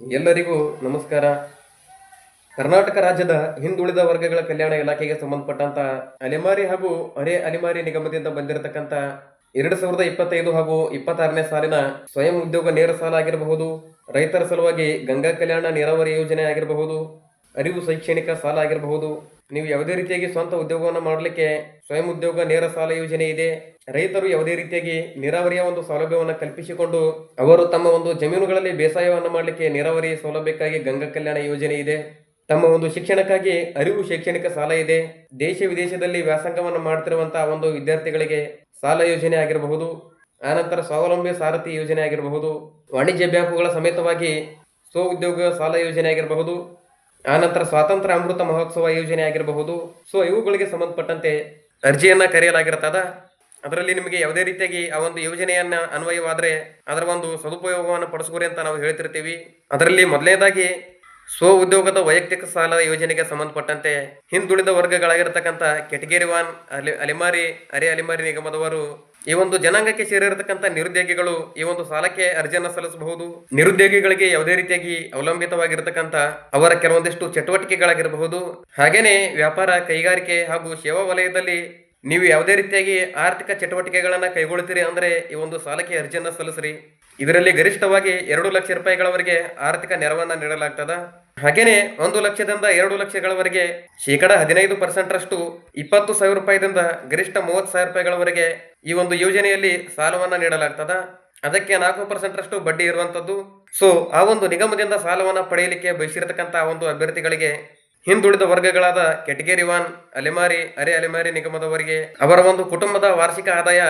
ಎಲ್ಲರಿಗೂ ನಮಸ್ಕಾರ. ಕರ್ನಾಟಕ ರಾಜ್ಯದ ಹಿಂದುಳಿದ ವರ್ಗಗಳ ಕಲ್ಯಾಣ ಇಲಾಖೆಗೆ ಸಂಬಂಧಪಟ್ಟಂತ ಅಲೆಮಾರಿ ಹಾಗೂ ಅರೆ ಅಲೆಮಾರಿ ನಿಗಮದಿಂದ ಬಂದಿರತಕ್ಕಂತ ಎರಡು ಸಾವಿರದ ಇಪ್ಪತ್ತೈದು ಹಾಗೂ ಇಪ್ಪತ್ತಾರನೇ ಸಾಲಿನ ಸ್ವಯಂ ಉದ್ಯೋಗ ನೇರ ಸಾಲ ಆಗಿರಬಹುದು, ರೈತರ ಸಲುವಾಗಿ ಗಂಗಾ ಕಲ್ಯಾಣ ನೀರಾವರಿ ಯೋಜನೆ ಆಗಿರಬಹುದು, ಅರಿವು ಶೈಕ್ಷಣಿಕ ಸಾಲ ಆಗಿರಬಹುದು ನೀವು ಯಾವುದೇ ರೀತಿಯಾಗಿ ಸ್ವಂತ ಉದ್ಯೋಗವನ್ನು ಮಾಡಲಿಕ್ಕೆ ಸ್ವಯಂ ಉದ್ಯೋಗ, ನೇರ ಸಾಲ ಯೋಜನೆ ಇದೆ. ರೈತರು ಯಾವುದೇ ರೀತಿಯಾಗಿ ನೀರಾವರಿಯ ಒಂದು ಸೌಲಭ್ಯವನ್ನು ಕಲ್ಪಿಸಿಕೊಂಡು ಅವರು ತಮ್ಮ ಒಂದು ಜಮೀನುಗಳಲ್ಲಿ ಬೇಸಾಯವನ್ನು ಮಾಡಲಿಕ್ಕೆ ನೀರಾವರಿ ಸೌಲಭ್ಯಕ್ಕಾಗಿ ಗಂಗಾ ಕಲ್ಯಾಣ ಯೋಜನೆ ಇದೆ. ತಮ್ಮ ಒಂದು ಶಿಕ್ಷಣಕ್ಕಾಗಿ ಅರಿವು ಶೈಕ್ಷಣಿಕ ಸಾಲ ಇದೆ. ದೇಶ ವಿದೇಶದಲ್ಲಿ ವ್ಯಾಸಂಗವನ್ನು ಮಾಡ್ತಿರುವಂತಹ ಒಂದು ವಿದ್ಯಾರ್ಥಿಗಳಿಗೆ ಸಾಲ ಯೋಜನೆ ಆಗಿರಬಹುದು. ಆನಂತರ ಸ್ವಾವಲಂಬಿ ಸಾರಥಿ ಯೋಜನೆ ಆಗಿರಬಹುದು. ವಾಣಿಜ್ಯ ಬ್ಯಾಂಕುಗಳ ಸಮೇತವಾಗಿ ಸ್ವ ಉದ್ಯೋಗ ಸಾಲ ಯೋಜನೆ ಆಗಿರಬಹುದು. ಆನಂತರ ಸ್ವಾತಂತ್ರ್ಯ ಅಮೃತ ಮಹೋತ್ಸವ ಯೋಜನೆ ಆಗಿರಬಹುದು. ಸೊ ಇವುಗಳಿಗೆ ಸಂಬಂಧಪಟ್ಟಂತೆ ಅರ್ಜಿಯನ್ನ ಕರೆಯಲಾಗಿರ್ತದ ಅದರಲ್ಲಿ ನಿಮಗೆ ಯಾವುದೇ ರೀತಿಯಾಗಿ ಆ ಒಂದು ಯೋಜನೆಯನ್ನ ಅನ್ವಯವಾದರೆ ಅದರ ಒಂದು ಸದುಪಯೋಗವನ್ನು ಪಡಿಸ್ಕೋರಿ ಅಂತ ನಾವು ಹೇಳ್ತಿರ್ತೀವಿ. ಅದರಲ್ಲಿ ಮೊದಲನೇದಾಗಿ ಸ್ವ ಉದ್ಯೋಗದ ವೈಯಕ್ತಿಕ ಸಾಲ ಯೋಜನೆಗೆ ಸಂಬಂಧಪಟ್ಟಂತೆ ಹಿಂದುಳಿದ ವರ್ಗಗಳಾಗಿರ್ತಕ್ಕಂಥ ಕೆಟಗೇರಿ ವಾನ್ ಅಲಿ ಅಲಿಮಾರಿ, ಅರೆ ಅಲಿಮಾರಿ ನಿಗಮದವರು ಈ ಒಂದು ಜನಾಂಗಕ್ಕೆ ಸೇರಿರತಕ್ಕಂಥ ನಿರುದ್ಯೋಗಿಗಳು ಈ ಒಂದು ಸಾಲಕ್ಕೆ ಅರ್ಜಿಯನ್ನು ಸಲ್ಲಿಸಬಹುದು. ನಿರುದ್ಯೋಗಿಗಳಿಗೆ ಯಾವುದೇ ರೀತಿಯಾಗಿ ಅವಲಂಬಿತವಾಗಿರತಕ್ಕಂಥ ಅವರ ಕೆಲವೊಂದಿಷ್ಟು ಚಟುವಟಿಕೆಗಳಾಗಿರಬಹುದು. ಹಾಗೇನೆ ವ್ಯಾಪಾರ, ಕೈಗಾರಿಕೆ ಹಾಗೂ ಸೇವಾ ವಲಯದಲ್ಲಿ ನೀವು ಯಾವುದೇ ರೀತಿಯಾಗಿ ಆರ್ಥಿಕ ಚಟುವಟಿಕೆಗಳನ್ನು ಕೈಗೊಳ್ತೀರಿ ಅಂದರೆ ಈ ಒಂದು ಸಾಲಕ್ಕೆ ಅರ್ಜಿಯನ್ನು ಸಲ್ಲಿಸ್ರಿ. ಇದರಲ್ಲಿ ಗರಿಷ್ಠವಾಗಿ ಎರಡು ಲಕ್ಷ ರೂಪಾಯಿಗಳವರೆಗೆ ಆರ್ಥಿಕ ನೆರವನ್ನು ನೀಡಲಾಗ್ತದ. ಹಾಗೇನೆ ಒಂದು ಲಕ್ಷದಿಂದ ಎರಡು ಲಕ್ಷಗಳವರೆಗೆ ಶೇಕಡ ಹದಿನೈದು ಪರ್ಸೆಂಟ್ ರಷ್ಟು ಇಪ್ಪತ್ತು ಸಾವಿರ ರೂಪಾಯಿದಿಂದ ಗರಿಷ್ಠ ಮೂವತ್ತು ಸಾವಿರ ರೂಪಾಯಿಗಳವರೆಗೆ ಈ ಒಂದು ಯೋಜನೆಯಲ್ಲಿ ಸಾಲವನ್ನು ನೀಡಲಾಗ್ತದ. ಅದಕ್ಕೆ ನಾಲ್ಕು ಪರ್ಸೆಂಟ್ ರಷ್ಟು ಬಡ್ಡಿ ಇರುವಂತದ್ದು. ಸೊ ಆ ಒಂದು ನಿಗಮದಿಂದ ಸಾಲವನ್ನು ಪಡೆಯಲಿಕ್ಕೆ ಬಯಸಿರತಕ್ಕಂತ ಒಂದು ಅಭ್ಯರ್ಥಿಗಳಿಗೆ ಹಿಂದುಳಿದ ವರ್ಗಗಳಾದ ಕೆಟಗೇರಿ ಒನ್, ಅಲೆಮಾರಿ, ಅರೆ ಅಲೆಮಾರಿ ನಿಗಮದವರಿಗೆ ಅವರ ಒಂದು ಕುಟುಂಬದ ವಾರ್ಷಿಕ ಆದಾಯ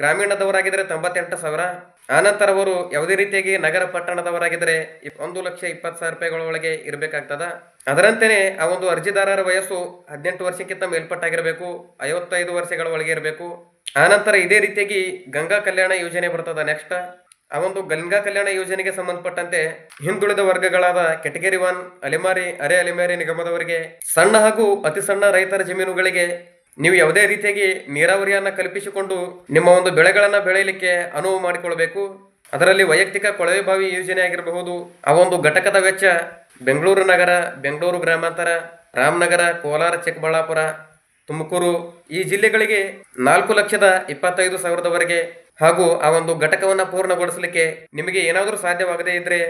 ಗ್ರಾಮೀಣದವರಾಗಿದ್ರೆ ತೊಂಬತ್ತೆಂಟು ಸಾವಿರ. ಆನಂತರ ಅವರು ಯಾವುದೇ ರೀತಿಯಾಗಿ ನಗರ ಪಟ್ಟಣದವರಾಗಿದ್ದರೆ ಒಂದು ಲಕ್ಷ ಇಪ್ಪತ್ತು ಸಾವಿರ ರೂಪಾಯಿಗಳ ಒಳಗೆ ಇರಬೇಕಾಗ್ತದ. ಅದರಂತೆಯೇ ಆ ಒಂದು ಅರ್ಜಿದಾರರ ವಯಸ್ಸು ಹದಿನೆಂಟು ವರ್ಷಕ್ಕಿಂತ ಮೇಲ್ಪಟ್ಟಾಗಿರಬೇಕು, ಐವತ್ತೈದು ವರ್ಷಗಳ ಒಳಗೆ ಇರಬೇಕು. ಆನಂತರ ಇದೇ ರೀತಿಯಾಗಿ ಗಂಗಾ ಕಲ್ಯಾಣ ಯೋಜನೆ ಬರ್ತದ ನೆಕ್ಸ್ಟ್ ಆ ಒಂದು ಗಂಗಾ ಕಲ್ಯಾಣ ಯೋಜನೆಗೆ ಸಂಬಂಧಪಟ್ಟಂತೆ ಹಿಂದುಳಿದ ವರ್ಗಗಳಾದ ಕೆಟಗರಿ ಒನ್, ಅಲೆಮಾರಿ, ಅರೆ ಅಲೆಮಾರಿ ನಿಗಮದವರಿಗೆ ಸಣ್ಣ ಹಾಗೂ ಅತಿ ಸಣ್ಣ ರೈತರ ಜಮೀನುಗಳಿಗೆ ನೀವು ಯಾವುದೇ ರೀತಿಯಾಗಿ ನೀರಾವರಿಯನ್ನು ಕಲ್ಪಿಸಿಕೊಂಡು ನಿಮ್ಮ ಒಂದು ಬೆಳೆಗಳನ್ನು ಬೆಳೆಯಲಿಕ್ಕೆ ಅನುವು ಮಾಡಿಕೊಳ್ಬೇಕು. ಅದರಲ್ಲಿ ವೈಯಕ್ತಿಕ ಕೊಳವೆ ಬಾವಿ ಯೋಜನೆ ಆಗಿರಬಹುದು. ಆ ಒಂದು ಘಟಕದ ವೆಚ್ಚ ಬೆಂಗಳೂರು ನಗರ, ಬೆಂಗಳೂರು ಗ್ರಾಮಾಂತರ, ರಾಮನಗರ, ಕೋಲಾರ, ಚಿಕ್ಕಬಳ್ಳಾಪುರ, ತುಮಕೂರು ಈ ಜಿಲ್ಲೆಗಳಿಗೆ ನಾಲ್ಕು ಲಕ್ಷದ ಇಪ್ಪತ್ತೈದು ಸಾವಿರದವರೆಗೆ ಹಾಗೂ ಆ ಒಂದು ಘಟಕವನ್ನು ಪೂರ್ಣಗೊಳಿಸಲಿಕ್ಕೆ ನಿಮಗೆ ಏನಾದರೂ ಸಾಧ್ಯವಾಗದೇ ಇದ್ದರೆ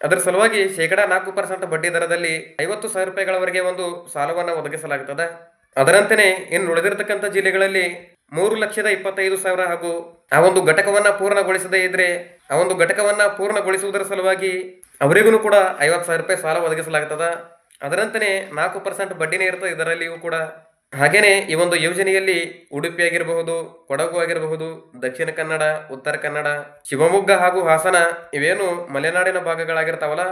ಅದರ ಸಲುವಾಗಿ ಶೇಕಡಾ ನಾಲ್ಕು ಪರ್ಸೆಂಟ್ ಬಡ್ಡಿ ದರದಲ್ಲಿ ಐವತ್ತು ಸಾವಿರ ರೂಪಾಯಿಗಳವರೆಗೆ ಒಂದು ಸಾಲವನ್ನು ಒದಗಿಸಲಾಗುತ್ತದೆ ಅದರಂತೆಯೇ ಇನ್ನು ಉಳಿದಿರತಕ್ಕಂಥ ಜಿಲ್ಲೆಗಳಲ್ಲಿ ಮೂರು ಲಕ್ಷದ ಇಪ್ಪತ್ತೈದು ಸಾವಿರ ಹಾಗೂ ಆ ಒಂದು ಘಟಕವನ್ನ ಪೂರ್ಣಗೊಳಿಸದೇ ಇದ್ರೆ, ಆ ಒಂದು ಘಟಕವನ್ನ ಪೂರ್ಣಗೊಳಿಸುವುದರ ಸಲುವಾಗಿ ಅವರಿಗೂ ಕೂಡ ಐವತ್ತು ಸಾವಿರ ರೂಪಾಯಿ ಸಾಲ ಒದಗಿಸಲಾಗ್ತದ. ಅದರಂತೆಯೇ ನಾಲ್ಕು ಪರ್ಸೆಂಟ್ ಬಡ್ಡಿನೇ ಇರ್ತದೆ ಇದರಲ್ಲಿಯೂ ಕೂಡ. ಹಾಗೆಯೇ ಈ ಒಂದು ಯೋಜನೆಯಲ್ಲಿ ಉಡುಪಿ ಆಗಿರಬಹುದು, ಕೊಡಗು ಆಗಿರಬಹುದು, ದಕ್ಷಿಣ ಕನ್ನಡ, ಉತ್ತರ ಕನ್ನಡ, ಶಿವಮೊಗ್ಗ ಹಾಗೂ ಹಾಸನ, ಇವೇನು ಮಲೆನಾಡಿನ ಭಾಗಗಳಾಗಿರ್ತಾವಲ್ಲ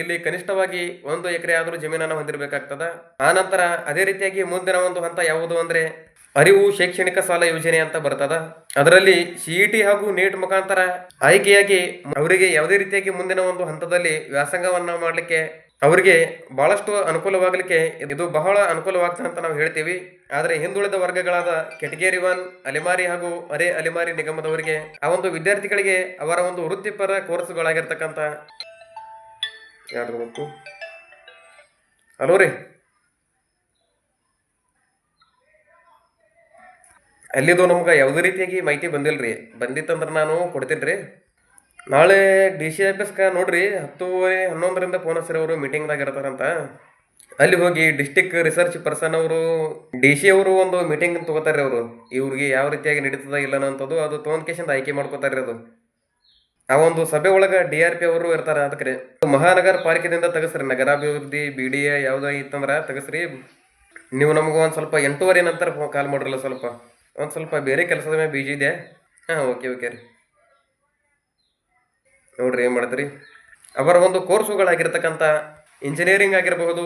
ಇಲ್ಲಿ ಕನಿಷ್ಠವಾಗಿ ಒಂದು ಎಕರೆ ಆದರೂ ಜಮೀನನ್ನು ಹೊಂದಿರಬೇಕಾಗ್ತದ. ಆ ನಂತರ ಅದೇ ರೀತಿಯಾಗಿ ಮುಂದಿನ ಒಂದು ಹಂತ ಯಾವುದು ಅಂದ್ರೆ ಅರಿವು ಶೈಕ್ಷಣಿಕ ಸಾಲ ಯೋಜನೆ ಅಂತ ಬರ್ತದ. ಅದರಲ್ಲಿ ಸಿಇಟಿ ಹಾಗೂ ನೀಟ್ ಮುಖಾಂತರ ಆಯ್ಕೆಯಾಗಿ ಅವರಿಗೆ ಯಾವುದೇ ರೀತಿಯಾಗಿ ಮುಂದಿನ ಒಂದು ಹಂತದಲ್ಲಿ ವ್ಯಾಸಂಗವನ್ನ ಮಾಡಲಿಕ್ಕೆ ಅವರಿಗೆ ಬಹಳಷ್ಟು ಅನುಕೂಲವಾಗಲಿಕ್ಕೆ ಇದು ಬಹಳ ಅನುಕೂಲವಾಗ್ತದೆ ಅಂತ ನಾವು ಹೇಳ್ತೀವಿ. ಆದರೆ ಹಿಂದುಳಿದ ವರ್ಗಗಳಾದ ಕೆಟಗೇರಿ ಒನ್, ಅಲೆಮಾರಿ ಹಾಗೂ ಅರೆ ಅಲೆಮಾರಿ ನಿಗಮದವರಿಗೆ ಆ ಒಂದು ವಿದ್ಯಾರ್ಥಿಗಳಿಗೆ ಅವರ ಒಂದು ವೃತ್ತಿಪರ ಕೋರ್ಸ್ಗಳಾಗಿರ್ತಕ್ಕಂಥ ಯಾರ್ದು ಹಲೋ ರೀ. ಅಲ್ಲಿದು ನಮ್ಗೆ ಯಾವುದೇ ರೀತಿಯಾಗಿ ಮಾಹಿತಿ ಬಂದಿಲ್ರಿ. ಬಂದಿತ್ತಂದ್ರೆ ನಾನು ಕೊಡ್ತೀನಿ ರೀ. ನಾಳೆ ಡಿ ಸಿ ಆಫೀಸ್ಗೆ ನೋಡ್ರಿ, ಹತ್ತುವರೆ ಹನ್ನೊಂದರಿಂದ ಫೋನ್ ಅವರು ಮೀಟಿಂಗ್ದಾಗ ಇರ್ತಾರಂತ ಅಲ್ಲಿ ಹೋಗಿ ಡಿಸ್ಟಿಕ್ ರಿಸರ್ಚ್ ಪರ್ಸನ್ ಅವರು ಡಿ ಸಿ ಅವರು ಒಂದು ಮೀಟಿಂಗ್ ತಗೋತಾರೆ ಅವರು. ಇವ್ರಿಗೆ ಯಾವ ರೀತಿಯಾಗಿ ನಡೀತದ ಇಲ್ಲ ಅನ್ನೋಂಥದ್ದು ಅದು ತೊಗೊಂಡ್ ಕೇಸಿಂದ ಆಯ್ಕೆ ಮಾಡ್ಕೋತಾರೆ ಅದು. ಆ ಒಂದು ಸಭೆ ಒಳಗೆ ಡಿ ಆರ್ ಪಿ ಅವರು ಇರ್ತಾರೆ ಅದಕ್ಕೆ ಮಹಾನಗರ ಪಾಲಿಕೆದಿಂದ ತೆಗಸ್ರಿ, ನಗರಾಭಿವೃದ್ಧಿ, ಬಿ ಡಿ ಎ ಯಾವುದೋ ಇತ್ತಂದ್ರೆ ತಗಸ್ರಿ. ನೀವು ನಮ್ಗೆ ಒಂದು ಸ್ವಲ್ಪ ಎಂಟೂವರೆ ನಂತರ ಕಾಲ್ ಮಾಡ್ರಲ್ಲ ಸ್ವಲ್ಪ. ಒಂದು ಸ್ವಲ್ಪ ಬೇರೆ ಕೆಲಸದ ಮೇಲೆ ಬಿಜಿ ಇದೆ ಹಾಂ ಓಕೆ ಓಕೆ ರೀ. ನೋಡ್ರಿ ಏನು ಮಾಡಿದ್ರಿ ಅವರ ಒಂದು ಕೋರ್ಸುಗಳಾಗಿರ್ತಕ್ಕಂಥ ಇಂಜಿನಿಯರಿಂಗ್ ಆಗಿರಬಹುದು,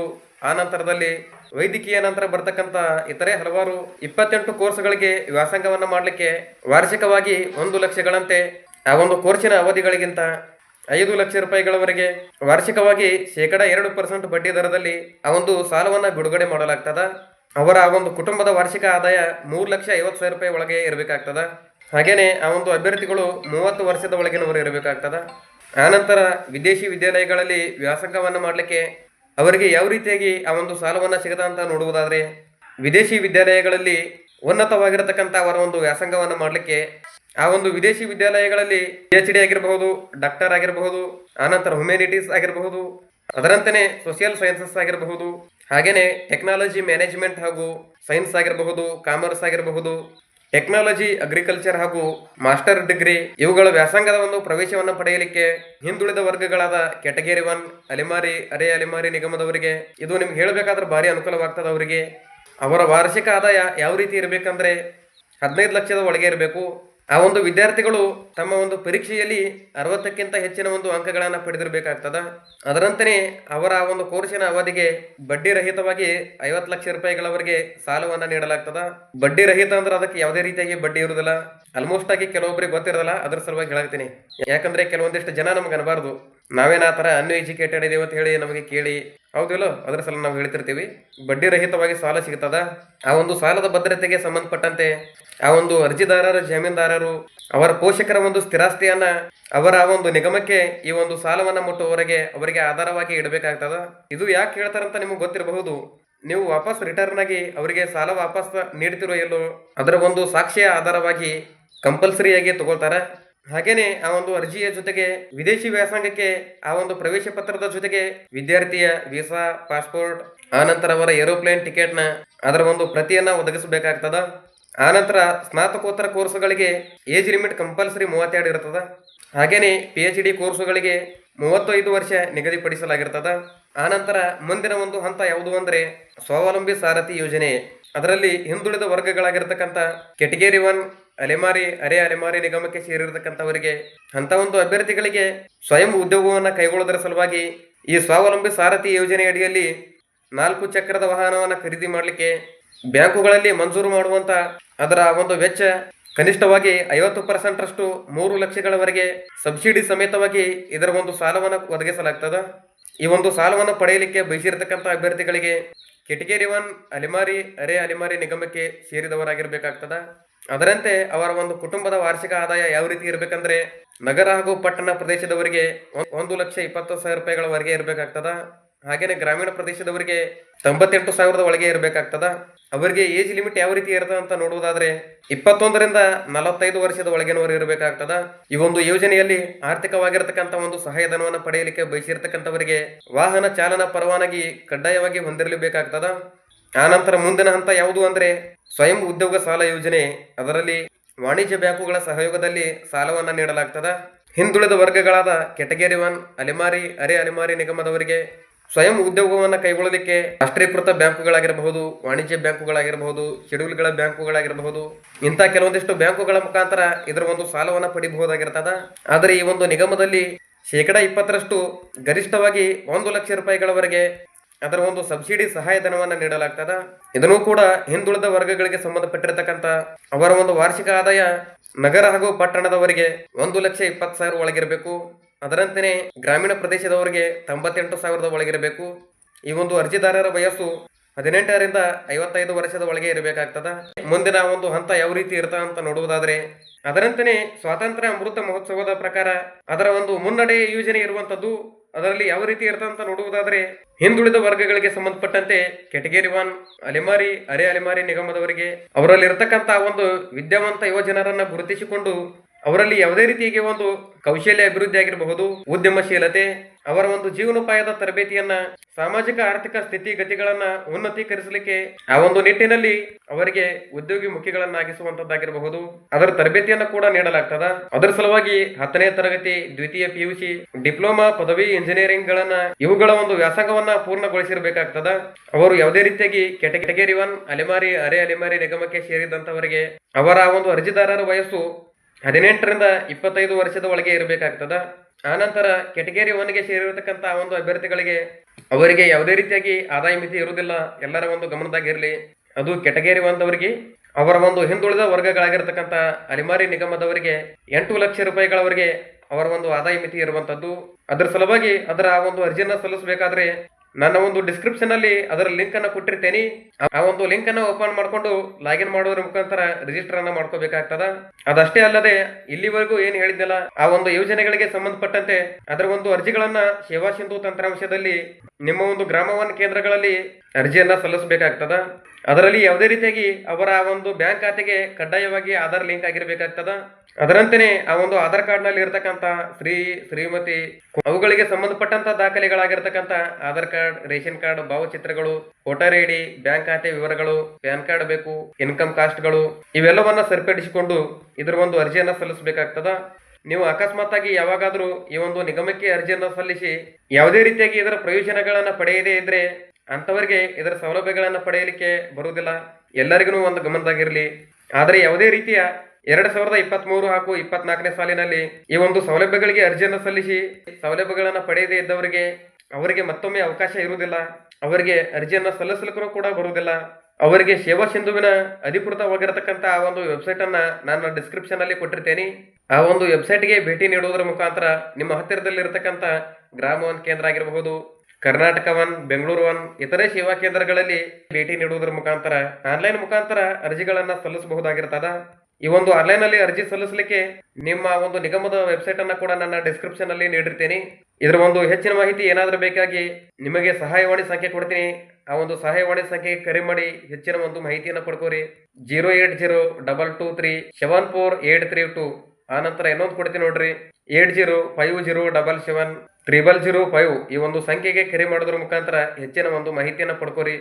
ಆ ನಂತರದಲ್ಲಿ ವೈದ್ಯಕೀಯ ನಂತರ ಬರ್ತಕ್ಕಂಥ ಇತರೆ ಹಲವಾರು ಇಪ್ಪತ್ತೆಂಟು ಕೋರ್ಸ್ಗಳಿಗೆ ವ್ಯಾಸಂಗವನ್ನು ಮಾಡಲಿಕ್ಕೆ ವಾರ್ಷಿಕವಾಗಿ ಒಂದು ಲಕ್ಷಗಳಂತೆ ಆ ಒಂದು ಕೋರ್ಸಿನ ಅವಧಿಗಳಿಗಿಂತ ಐದು ಲಕ್ಷ ರೂಪಾಯಿಗಳವರೆಗೆ ವಾರ್ಷಿಕವಾಗಿ ಶೇಕಡ ಎರಡು ಪರ್ಸೆಂಟ್ ಬಡ್ಡಿ ದರದಲ್ಲಿ ಆ ಒಂದು ಸಾಲವನ್ನು ಬಿಡುಗಡೆ ಮಾಡಲಾಗ್ತದ. ಅವರ ಆ ಒಂದು ಕುಟುಂಬದ ವಾರ್ಷಿಕ ಆದಾಯ ಮೂರು ಲಕ್ಷ ಐವತ್ತು ಸಾವಿರ ರೂಪಾಯಿ ಒಳಗೆ ಇರಬೇಕಾಗ್ತದ. ಹಾಗೇನೆ ಆ ಒಂದು ಅಭ್ಯರ್ಥಿಗಳು ಮೂವತ್ತು ವರ್ಷದ ಒಳಗಿನವರು ಇರಬೇಕಾಗ್ತದ. ಆನಂತರ ವಿದೇಶಿ ವಿದ್ಯಾಲಯಗಳಲ್ಲಿ ವ್ಯಾಸಂಗವನ್ನು ಮಾಡಲಿಕ್ಕೆ ಅವರಿಗೆ ಯಾವ ರೀತಿಯಾಗಿ ಆ ಒಂದು ಸಾಲವನ್ನು ಸಿಗದ ಅಂತ ನೋಡುವುದಾದರೆ, ವಿದೇಶಿ ವಿದ್ಯಾಲಯಗಳಲ್ಲಿ ಉನ್ನತವಾಗಿರತಕ್ಕಂಥ ಅವರ ಒಂದು ವ್ಯಾಸಂಗವನ್ನು ಮಾಡಲಿಕ್ಕೆ ಆ ಒಂದು ವಿದೇಶಿ ವಿದ್ಯಾಲಯಗಳಲ್ಲಿ ಪಿ ಎಚ್ ಡಿ ಆಗಿರಬಹುದು ಡಾಕ್ಟರ್ ಆಗಿರಬಹುದು ಆನಂತರ ಹ್ಯುಮ್ಯಾನಿಟೀಸ್ ಆಗಿರಬಹುದು ಅದರಂತೆಯೇ ಸೋಷಿಯಲ್ ಸೈನ್ಸಸ್ ಆಗಿರಬಹುದು, ಹಾಗೇನೆ ಟೆಕ್ನಾಲಜಿ ಮ್ಯಾನೇಜ್ಮೆಂಟ್ ಹಾಗೂ ಸೈನ್ಸ್ ಆಗಿರಬಹುದು ಕಾಮರ್ಸ್ ಆಗಿರಬಹುದು ಟೆಕ್ನಾಲಜಿ ಅಗ್ರಿಕಲ್ಚರ್ ಹಾಗೂ ಮಾಸ್ಟರ್ ಡಿಗ್ರಿ ಇವುಗಳ ವ್ಯಾಸಂಗದ ಒಂದು ಪ್ರವೇಶವನ್ನು ಪಡೆಯಲಿಕ್ಕೆ ಹಿಂದುಳಿದ ವರ್ಗಗಳಾದ ಕೆಟಗರಿ ಒನ್ ಅಲೆಮಾರಿ, ಅರೆ ಅಲೆಮಾರಿ ನಿಗಮದವರಿಗೆ, ಇದು ನಿಮ್ಗೆ ಹೇಳಬೇಕಾದ್ರೆ ಭಾರಿ ಅನುಕೂಲವಾಗ್ತದೆ ಅವರಿಗೆ. ಅವರ ವಾರ್ಷಿಕ ಆದಾಯ ಯಾವ ರೀತಿ ಇರಬೇಕಂದ್ರೆ ಹದಿನೈದು ಲಕ್ಷದ ಒಳಗೆ ಇರಬೇಕು. ಆ ಒಂದು ವಿದ್ಯಾರ್ಥಿಗಳು ತಮ್ಮ ಒಂದು ಪರೀಕ್ಷೆಯಲ್ಲಿ ಅರವತ್ತಕ್ಕಿಂತ ಹೆಚ್ಚಿನ ಒಂದು ಅಂಕಗಳನ್ನು ಪಡೆದಿರಬೇಕಾಗ್ತದ. ಅದರಂತೆಯೇ ಅವರ ಒಂದು ಕೋರ್ಸಿನ ಅವಧಿಗೆ ಬಡ್ಡಿ ರಹಿತವಾಗಿ ಐವತ್ತು ಲಕ್ಷ ರೂಪಾಯಿಗಳವರೆಗೆ ಸಾಲವನ್ನು ನೀಡಲಾಗ್ತದ. ಬಡ್ಡಿ ರಹಿತ ಅಂದ್ರೆ ಅದಕ್ಕೆ ಯಾವುದೇ ರೀತಿಯಾಗಿ ಬಡ್ಡಿ ಇರುವುದಿಲ್ಲ ಆಲ್ಮೋಸ್ಟ್ ಆಗಿ ಕೆಲವೊಬ್ಬರಿಗೆ ಗೊತ್ತಿರೋದಿಲ್ಲ, ಅದ್ರ ಸಲುವಾಗಿ ಹೇಳಾಗ್ತೀನಿ ಯಾಕಂದ್ರೆ ಕೆಲವೊಂದಿಷ್ಟು ಜನ ನಮ್ಗೆ ಅನ್ಬಾರ್ದು. ನಾವೇನ ಆ ಥರ ಅನ್ಯ ಎಜುಕೇಟೆಡ್ ಇದೀವಿ ಅಂತ ಹೇಳಿ ನಮಗೆ ಕೇಳಿ ಹೌದಿಲ್ಲೋ ಅದರ ಸಲ ನಾವು ಹೇಳ್ತಿರ್ತೀವಿ. ಬಡ್ಡಿ ರಹಿತವಾಗಿ ಸಾಲ ಸಿಗ್ತದ? ಆ ಒಂದು ಸಾಲದ ಭದ್ರತೆಗೆ ಸಂಬಂಧಪಟ್ಟಂತೆ ಆ ಒಂದು ಅರ್ಜಿದಾರರು, ಜಮೀನ್ದಾರರು, ಅವರ ಪೋಷಕರ ಒಂದು ಸ್ಥಿರಾಸ್ತಿಯನ್ನ ಅವರ ಆ ಒಂದು ನಿಗಮಕ್ಕೆ ಈ ಒಂದು ಸಾಲವನ್ನ ಮುಟ್ಟುವವರೆಗೆ ಅವರಿಗೆ ಆಧಾರವಾಗಿ ಇಡಬೇಕಾಗ್ತದ? ಇದು ಯಾಕೆ ಹೇಳ್ತಾರಂತ ನಿಮಗೆ ಗೊತ್ತಿರಬಹುದು. ನೀವು ವಾಪಸ್ ರಿಟರ್ನ್ ಆಗಿ ಅವರಿಗೆ ಸಾಲ ವಾಪಸ್ ನೀಡ್ತಿರೋ ಎಲ್ಲೋ ಅದರ ಒಂದು ಸಾಕ್ಷಿಯ ಆಧಾರವಾಗಿ ಕಂಪಲ್ಸರಿಯಾಗಿ ತಗೊಳ್ತಾರೆ? ಹಾಗೇನೆ ಆ ಒಂದು ಅರ್ಜಿಯ ಜೊತೆಗೆ ವಿದೇಶಿ ವ್ಯಾಸಂಗಕ್ಕೆ, ಆ ಒಂದು ಪ್ರವೇಶ ಪತ್ರದ ಜೊತೆಗೆ ವಿದ್ಯಾರ್ಥಿಯ ವೀಸಾ, ಪಾಸ್ಪೋರ್ಟ್ ಆನಂತರ ಅವರ ಏರೋಪ್ಲೇನ್ ಟಿಕೆಟ್ನ, ಅದರ ಒಂದು ಪ್ರತಿಯನ್ನ ಒದಗಿಸಬೇಕಾಗ್ತದ. ಆನಂತರ ಸ್ನಾತಕೋತ್ತರ ಕೋರ್ಸುಗಳಿಗೆ ಏಜ್ ಲಿಮಿಟ್ ಕಂಪಲ್ಸರಿ ಮೂವತ್ತೆರಡು ಇರ್ತದ. ಹಾಗೇನೆ ಪಿ ಎಚ್ ಡಿ ಕೋರ್ಸುಗಳಿಗೆ ಮೂವತ್ತೈದು ವರ್ಷ ನಿಗದಿಪಡಿಸಲಾಗಿರ್ತದ. ಆನಂತರ ಮುಂದಿನ ಒಂದು ಹಂತ ಯಾವುದು ಅಂದ್ರೆ ಸ್ವಾವಲಂಬಿ ಸಾರಥಿ ಯೋಜನೆ. ಅದರಲ್ಲಿ ಹಿಂದುಳಿದ ವರ್ಗಗಳಾಗಿರ್ತಕ್ಕಂಥ ಕೆಟಗೇರಿ ಒನ್ ಅಲೆಮಾರಿ, ಅರೆ ಅಲೆಮಾರಿ ನಿಗಮಕ್ಕೆ ಸೇರಿರತಕ್ಕಂಥವರಿಗೆ ಅಂತ ಒಂದು ಅಭ್ಯರ್ಥಿಗಳಿಗೆ ಸ್ವಯಂ ಉದ್ಯೋಗವನ್ನು ಕೈಗೊಳ್ಳುವುದರ ಸಲುವಾಗಿ ಈ ಸ್ವಾವಲಂಬಿ ಸಾರಥಿ ಯೋಜನೆ ಅಡಿಯಲ್ಲಿ ನಾಲ್ಕು ಚಕ್ರದ ವಾಹನವನ್ನು ಖರೀದಿ ಮಾಡಲಿಕ್ಕೆ ಬ್ಯಾಂಕುಗಳಲ್ಲಿ ಮಂಜೂರು ಮಾಡುವಂತ ಅದರ ಒಂದು ವೆಚ್ಚ ಕನಿಷ್ಠವಾಗಿ ಐವತ್ತು ಪರ್ಸೆಂಟ್ ಅಷ್ಟು ಮೂರು ಲಕ್ಷಗಳವರೆಗೆ ಸಬ್ಸಿಡಿ ಸಮೇತವಾಗಿ ಇದರ ಒಂದು ಸಾಲವನ್ನು ಒದಗಿಸಲಾಗ್ತದೆ. ಈ ಒಂದು ಸಾಲವನ್ನು ಪಡೆಯಲಿಕ್ಕೆ ಬಯಸಿರತಕ್ಕಂಥ ಅಭ್ಯರ್ಥಿಗಳಿಗೆ ಕೆಟಗೇರಿ ಒನ್, ಅಲೆಮಾರಿ, ಅರೆ ಅಲೆಮಾರಿ ನಿಗಮಕ್ಕೆ ಸೇರಿದವರಾಗಿರ್ಬೇಕಾಗ್ತದ. ಅದರಂತೆ ಅವರ ಒಂದು ಕುಟುಂಬದ ವಾರ್ಷಿಕ ಆದಾಯ ಯಾವ ರೀತಿ ಇರಬೇಕಂದ್ರೆ ನಗರ ಹಾಗೂ ಪಟ್ಟಣ ಪ್ರದೇಶದವರಿಗೆ ಒಂದ್- ಲಕ್ಷ ಇಪ್ಪತ್ತು ಸಾವಿರ ರೂಪಾಯಿಗಳವರೆಗೆ ಇರಬೇಕಾಗ್ತದ. ಹಾಗೇನೆ ಗ್ರಾಮೀಣ ಪ್ರದೇಶದವರಿಗೆ ತೊಂಬತ್ತೆಂಟು ಸಾವಿರದ ಒಳಗೆ ಇರಬೇಕಾಗ್ತದ. ಅವರಿಗೆ ಏಜ್ ಲಿಮಿಟ್ ಯಾವ ರೀತಿ ಇರ್ತದೆ ಅಂತ ನೋಡುವುದಾದ್ರೆ ಇಪ್ಪತ್ತೊಂದರಿಂದ ನಲವತ್ತೈದು ವರ್ಷದ ಒಳಗಿನವರು ಇರಬೇಕಾಗ್ತದ. ಈ ಒಂದು ಯೋಜನೆಯಲ್ಲಿ ಆರ್ಥಿಕವಾಗಿರತಕ್ಕಂತ ಒಂದು ಸಹಾಯಧನವನ್ನು ಪಡೆಯಲಿಕ್ಕೆ ಬಯಸಿರ್ತಕ್ಕಂಥವರಿಗೆ ವಾಹನ ಚಾಲನಾ ಪರವಾನಗಿ ಕಡ್ಡಾಯವಾಗಿ ಹೊಂದಿರಲೇಬೇಕಾಗ್ತದ. ಆನಂತರ ಮುಂದಿನ ಹಂತ ಯಾವುದು ಅಂದ್ರೆ ಸ್ವಯಂ ಉದ್ಯೋಗ ಸಾಲ ಯೋಜನೆ. ಅದರಲ್ಲಿ ವಾಣಿಜ್ಯ ಬ್ಯಾಂಕುಗಳ ಸಹಯೋಗದಲ್ಲಿ ಸಾಲವನ್ನು ನೀಡಲಾಗ್ತದ. ಹಿಂದುಳಿದ ವರ್ಗಗಳಾದ ಕೆಟಗರಿ ಒನ್ ಅಲೆಮಾರಿ, ಅರೆ ಅಲೆಮಾರಿ ನಿಗಮದವರಿಗೆ ಸ್ವಯಂ ಉದ್ಯೋಗವನ್ನು ಕೈಗೊಳ್ಳಲಿಕ್ಕೆ ರಾಷ್ಟ್ರೀಕೃತ ಬ್ಯಾಂಕುಗಳಾಗಿರಬಹುದು, ವಾಣಿಜ್ಯ ಬ್ಯಾಂಕುಗಳಾಗಿರಬಹುದು, ಶೆಡ್ಯೂಲ್ಗಳ ಬ್ಯಾಂಕುಗಳಾಗಿರಬಹುದು. ಇಂಥ ಕೆಲವೊಂದಿಷ್ಟು ಬ್ಯಾಂಕುಗಳ ಮುಖಾಂತರ ಇದರ ಒಂದು ಸಾಲವನ್ನು ಪಡಿಬಹುದಾಗಿರ್ತದ. ಆದರೆ ಈ ಒಂದು ನಿಗಮದಲ್ಲಿ ಶೇಕಡಾ ಇಪ್ಪತ್ತರಷ್ಟು ಗರಿಷ್ಠವಾಗಿ ಒಂದು ಲಕ್ಷ ರೂಪಾಯಿಗಳವರೆಗೆ ಅದರ ಒಂದು ಸಬ್ಸಿಡಿ ಸಹಾಯಧನವನ್ನ ನೀಡಲಾಗ್ತದ. ಇದನ್ನು ಕೂಡ ಹಿಂದುಳಿದ ವರ್ಗಗಳಿಗೆ ಸಂಬಂಧಪಟ್ಟಿರತಕ್ಕಂತ ಅವರ ಒಂದು ವಾರ್ಷಿಕ ಆದಾಯ ನಗರ ಹಾಗೂ ಪಟ್ಟಣದವರಿಗೆ ಒಂದು ಲಕ್ಷ ಇಪ್ಪತ್ತು ಸಾವಿರ ಒಳಗಿರಬೇಕು. ಅದರಂತೆಯೇ ಗ್ರಾಮೀಣ ಪ್ರದೇಶದವರಿಗೆ ತೊಂಬತ್ತೆಂಟು ಸಾವಿರದ ಒಳಗಿರಬೇಕು. ಈ ಒಂದು ಅರ್ಜಿದಾರರ ವಯಸ್ಸು ಹದಿನೆಂಟರಿಂದ ಐವತ್ತೈದು ವರ್ಷದ ಒಳಗೆ ಇರಬೇಕಾಗ್ತದ. ಮುಂದಿನ ಒಂದು ಹಂತ ಯಾವ ರೀತಿ ಇರ್ತ ಅಂತ ನೋಡುವುದಾದ್ರೆ, ಅದರಂತೆಯೇ ಸ್ವಾತಂತ್ರ್ಯ ಅಮೃತ ಮಹೋತ್ಸವದ ಪ್ರಕಾರ ಅದರ ಒಂದು ಮುನ್ನಡೆ ಯೋಜನೆ ಇರುವಂತದ್ದು ಅದರಲ್ಲಿ ಯಾವ ರೀತಿ ಇರ್ತದೆ ಅಂತ ನೋಡುವುದಾದ್ರೆ, ಹಿಂದುಳಿದ ವರ್ಗಗಳಿಗೆ ಸಂಬಂಧಪಟ್ಟಂತೆ ಕೆಟಗರಿ ಒನ್ ಅಲೆಮಾರಿ, ಅರೆ ಅಲೆಮಾರಿ ನಿಗಮದವರಿಗೆ ಅವರಲ್ಲಿ ಇರತಕ್ಕಂತ ಒಂದು ವಿದ್ಯಾವಂತ ಯುವಜನರನ್ನ ಗುರುತಿಸಿಕೊಂಡು ಅವರಲ್ಲಿ ಯಾವುದೇ ರೀತಿಯಾಗಿ ಒಂದು ಕೌಶಲ್ಯ ಅಭಿವೃದ್ಧಿ ಆಗಿರಬಹುದು ಉದ್ಯಮಶೀಲತೆ ಅವರ ಒಂದು ಜೀವನೋಪಾಯದ ತರಬೇತಿಯನ್ನ, ಸಾಮಾಜಿಕ, ಆರ್ಥಿಕ ಸ್ಥಿತಿಗತಿಗಳನ್ನ ಉನ್ನತೀಕರಿಸಲಿಕ್ಕೆ ಆ ಒಂದು ನಿಟ್ಟಿನಲ್ಲಿ ಅವರಿಗೆ ಉದ್ಯೋಗಿ ಮುಖಿಗಳನ್ನಾಗಿಸುವಂತದ್ದಾಗಿರಬಹುದು ಅದರ ತರಬೇತಿಯನ್ನ ಕೂಡ ನೀಡಲಾಗ್ತದ. ಅದರ ಸಲುವಾಗಿ ಹತ್ತನೇ ತರಗತಿ, ದ್ವಿತೀಯ ಪಿಯುಸಿ ಡಿಪ್ಲೊಮಾ, ಪದವಿ ಇಂಜಿನಿಯರಿಂಗ್ ಗಳನ್ನ ಇವುಗಳ ಒಂದು ವ್ಯಾಸಂಗವನ್ನ ಪೂರ್ಣಗೊಳಿಸಿರಬೇಕಾಗ್ತದ. ಅವರು ಯಾವುದೇ ರೀತಿಯಾಗಿ ಕೆಟಗರಿ ಒನ್ ಅಲೆಮಾರಿ, ಅರೆ ಅಲೆಮಾರಿ ನಿಗಮಕ್ಕೆ ಸೇರಿದಂತವರಿಗೆ ಅವರ ಒಂದು ಅರ್ಜಿದಾರರ ವಯಸ್ಸು ಹದಿನೆಂಟರಿಂದ ಇಪ್ಪತ್ತೈದು ವರ್ಷದ ಒಳಗೆ ಇರಬೇಕಾಗ್ತದ. ಆನಂತರ ಕೆಟಗೇರಿ ಒನ್ಗೆ ಸೇರಿರತಕ್ಕಂಥ ಒಂದು ಅಭ್ಯರ್ಥಿಗಳಿಗೆ ಅವರಿಗೆ ಯಾವುದೇ ರೀತಿಯಾಗಿ ಆದಾಯ ಮಿತಿ ಇರುವುದಿಲ್ಲ. ಎಲ್ಲರ ಒಂದು ಗಮನದಾಗಿರಲಿ ಅದು ಕೆಟಗೇರಿ ಒಂದವರಿಗೆ ಅವರ ಒಂದು ಹಿಂದುಳಿದ ವರ್ಗಗಳಾಗಿರ್ತಕ್ಕಂಥ ಅಲಿಮಾರಿ ನಿಗಮದವರಿಗೆ ಎಂಟು ಲಕ್ಷ ರೂಪಾಯಿಗಳವರೆಗೆ ಅವರ ಒಂದು ಆದಾಯ ಮಿತಿ ಇರುವಂತದ್ದು. ಅದರ ಸಲುವಾಗಿ ಅದರ ಒಂದು ಅರ್ಜಿಯನ್ನು ಸಲ್ಲಿಸಬೇಕಾದ್ರೆ ನನ್ನ ಒಂದು ಡಿಸ್ಕ್ರಿಪ್ಷನ್ ಅಲ್ಲಿ ಅದರ ಲಿಂಕ್ ಅನ್ನ ಕೊಟ್ಟಿರ್ತೇನೆ. ಆ- ಒಂದು ಲಿಂಕ್ ಅನ್ನ ಓಪನ್ ಮಾಡಿಕೊಂಡು ಲಾಗಿನ್ ಮಾಡೋದ್ರ ಮುಖಾಂತರ ರಿಜಿಸ್ಟರ್ ಅನ್ನ ಮಾಡ್ಕೋಬೇಕಾಗ್ತದ. ಅದಷ್ಟೇ ಅಲ್ಲದೆ ಇಲ್ಲಿವರೆಗೂ ಏನ್ ಹೇಳಿದ್ನಲ್ಲ, ಆ ಒಂದು ಯೋಜನೆಗಳಿಗೆ ಸಂಬಂಧಪಟ್ಟಂತೆ ಅದರ ಒಂದು ಅರ್ಜಿಗಳನ್ನ ಸೇವಾ ಸಿಂಧು ತಂತ್ರಾಂಶದಲ್ಲಿ ನಿಮ್ಮ ಒಂದು ಗ್ರಾಮ ಒನ್ ಕೇಂದ್ರಗಳಲ್ಲಿ ಅರ್ಜಿಯನ್ನ ಸಲ್ಲಿಸಬೇಕಾಗ್ತದ. ಅದರಲ್ಲಿ ಯಾವುದೇ ರೀತಿಯಾಗಿ ಅವರ ಆ ಒಂದು ಬ್ಯಾಂಕ್ ಖಾತೆಗೆ ಕಡ್ಡಾಯವಾಗಿ ಆಧಾರ್ ಲಿಂಕ್ ಆಗಿರಬೇಕಾಗ್ತದ. ಅದರಂತೆಯೇ ಆ ಒಂದು ಆಧಾರ್ ಕಾರ್ಡ್ನಲ್ಲಿ ಇರತಕ್ಕಂತ ಶ್ರೀ, ಶ್ರೀಮತಿ ಅವುಗಳಿಗೆ ಸಂಬಂಧಪಟ್ಟಂತ ದಾಖಲೆಗಳಾಗಿರ್ತಕ್ಕಂಥ ಆಧಾರ್ ಕಾರ್ಡ್, ರೇಷನ್ ಕಾರ್ಡ್, ಭಾವಚಿತ್ರಗಳು, ವೋಟರ್ ಐಡಿ ಬ್ಯಾಂಕ್ ಖಾತೆ ವಿವರಗಳು, ಪ್ಯಾನ್ ಕಾರ್ಡ್ ಬೇಕು, ಇನ್ಕಮ್ ಕಾಸ್ಟ್ಗಳು ಇವೆಲ್ಲವನ್ನ ಸರಿಪಡಿಸಿಕೊಂಡು ಇದರ ಒಂದು ಅರ್ಜಿಯನ್ನ ಸಲ್ಲಿಸಬೇಕಾಗ್ತದ. ನೀವು ಅಕಸ್ಮಾತ್ ಆಗಿ ಯಾವಾಗಾದ್ರೂ ಈ ಒಂದು ನಿಗಮಕ್ಕೆ ಅರ್ಜಿಯನ್ನು ಸಲ್ಲಿಸಿ, ಯಾವುದೇ ರೀತಿಯಾಗಿ ಇದರ ಪ್ರಯೋಜನಗಳನ್ನ ಪಡೆಯದೇ ಇದ್ರೆ ಅಂತವರಿಗೆ ಇದರ ಸೌಲಭ್ಯಗಳನ್ನು ಪಡೆಯಲಿಕ್ಕೆ ಬರುವುದಿಲ್ಲ. ಎಲ್ಲರಿಗೂ ಒಂದು ಗಮನದಾಗಿರಲಿ. ಆದರೆ ಯಾವುದೇ ರೀತಿಯ ಎರಡು ಸಾವಿರದ ಇಪ್ಪತ್ತ್ ಮೂರು ಹಾಗೂ ಇಪ್ಪತ್ನಾಲ್ಕನೇ ಸಾಲಿನಲ್ಲಿ ಈ ಒಂದು ಸೌಲಭ್ಯಗಳಿಗೆ ಅರ್ಜಿಯನ್ನು ಸಲ್ಲಿಸಿ ಸೌಲಭ್ಯಗಳನ್ನು ಪಡೆಯದೇ ಇದ್ದವರಿಗೆ ಅವರಿಗೆ ಮತ್ತೊಮ್ಮೆ ಅವಕಾಶ ಇರುವುದಿಲ್ಲ. ಅವರಿಗೆ ಅರ್ಜಿಯನ್ನು ಸಲ್ಲಿಸಲಿಕ್ಕೂ ಕೂಡ ಬರುವುದಿಲ್ಲ. ಅವರಿಗೆ ಸೇವಾ ಸಿಂಧುವಿನ ಅಧಿಕೃತವಾಗಿರತಕ್ಕಂಥ ಆ ಒಂದು ವೆಬ್ಸೈಟ್ ಅನ್ನ ನಾನು ಡಿಸ್ಕ್ರಿಪ್ಷನ್ ಅಲ್ಲಿ ಕೊಟ್ಟಿರ್ತೇನೆ. ಆ ಒಂದು ವೆಬ್ಸೈಟ್ಗೆ ಭೇಟಿ ನೀಡುವುದರ ಮುಖಾಂತರ ನಿಮ್ಮ ಹತ್ತಿರದಲ್ಲಿರತಕ್ಕಂಥ ಗ್ರಾಮ ಒಂದು ಕೇಂದ್ರ ಆಗಿರಬಹುದು ಕರ್ನಾಟಕ ಒನ್, ಬೆಂಗಳೂರು ಒನ್, ಇತರೆ ಸೇವಾ ಕೇಂದ್ರಗಳಲ್ಲಿ ಭೇಟಿ ನೀಡುವುದರ ಮುಖಾಂತರ ಆನ್ಲೈನ್ ಮುಖಾಂತರ ಅರ್ಜಿಗಳನ್ನ ಸಲ್ಲಿಸಬಹುದಾಗಿರ್ತದ ಈ ಒಂದು ಆನ್ಲೈನ್ ಅಲ್ಲಿ ಅರ್ಜಿ ಸಲ್ಲಿಸಲಿಕ್ಕೆ ನಿಮ್ಮ ಒಂದು ನಿಗಮದ ವೆಬ್ಸೈಟ್ ಅನ್ನ ಕೂಡ ನನ್ನ ಡಿಸ್ಕ್ರಿಪ್ಷನ್ ಅಲ್ಲಿ ನೀಡಿರ್ತೇನೆ. ಇದರ ಒಂದು ಹೆಚ್ಚಿನ ಮಾಹಿತಿ ಏನಾದರೂ ಬೇಕಾಗಿ ನಿಮಗೆ ಸಹಾಯವಾಣಿ ಸಂಖ್ಯೆ ಕೊಡ್ತೀನಿ. ಆ ಒಂದು ಸಹಾಯವಾಣಿ ಸಂಖ್ಯೆಗೆ ಕರೆ ಮಾಡಿ ಹೆಚ್ಚಿನ ಒಂದು ಮಾಹಿತಿಯನ್ನು ಪಡ್ಕೋರಿ zero eight zero double two three seven four eight three two. ಆ ನಂತರ ಇನ್ನೊಂದು ಕೊಡ್ತೀನಿ ನೋಡ್ರಿ. Eight zero five zero double seven triple zero five ಈ ಒಂದು ಸಂಖ್ಯೆಗೆ ಕರೆ ಮಾಡೋದ್ರ ಮುಖಾಂತರ ಹೆಚ್ಚಿನ ಒಂದು ಮಾಹಿತಿಯನ್ನು ಪಡ್ಕೋರಿ.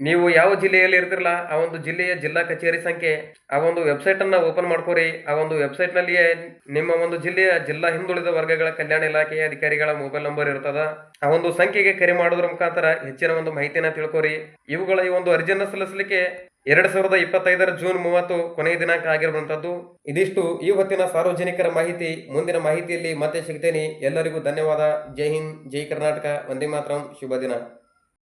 ನೀವು ಯಾವ ಜಿಲ್ಲೆಯಲ್ಲಿ ಇರ್ತಿರಲ್ಲ, ಆ ಒಂದು ಜಿಲ್ಲೆಯ ಜಿಲ್ಲಾ ಕಚೇರಿ ಸಂಖ್ಯೆ, ಆ ಒಂದು ವೆಬ್ಸೈಟ್ ಅನ್ನ ಓಪನ್ ಮಾಡ್ಕೋರಿ. ಆ ಒಂದು ವೆಬ್ಸೈಟ್ ನಲ್ಲಿಯೇ ನಿಮ್ಮ ಒಂದು ಜಿಲ್ಲೆಯ ಜಿಲ್ಲಾ ಹಿಂದುಳಿದ ವರ್ಗಗಳ ಕಲ್ಯಾಣ ಇಲಾಖೆಯ ಅಧಿಕಾರಿಗಳ ಮೊಬೈಲ್ ನಂಬರ್ ಇರ್ತದ. ಆ ಒಂದು ಸಂಖ್ಯೆಗೆ ಕರೆ ಮಾಡೋದ್ರ ಮುಖಾಂತರ ಹೆಚ್ಚಿನ ಒಂದು ಮಾಹಿತಿಯನ್ನು ತಿಳ್ಕೋರಿ. ಇವುಗಳ ಈ ಒಂದು ಅರ್ಜಿಯನ್ನು ಸಲ್ಲಿಸಲಿಕ್ಕೆ ಎರಡ್ ಸಾವಿರದ ಇಪ್ಪತ್ತೈದರ ಜೂನ್ ಮೂವತ್ತು ಕೊನೆಯ ದಿನಾಂಕ ಆಗಿರುವಂತದ್ದು ಇದಿಷ್ಟು ಈ ಹೊತ್ತಿನ ಸಾರ್ವಜನಿಕರ ಮಾಹಿತಿ. ಮುಂದಿನ ಮಾಹಿತಿಯಲ್ಲಿ ಮತ್ತೆ ಸಿಗ್ತೇನೆ. ಎಲ್ಲರಿಗೂ ಧನ್ಯವಾದ. ಜೈ ಹಿಂದ್, ಜೈ ಕರ್ನಾಟಕ. ವಂದೇ ಮಾತರಂ. ಶುಭ ದಿನ.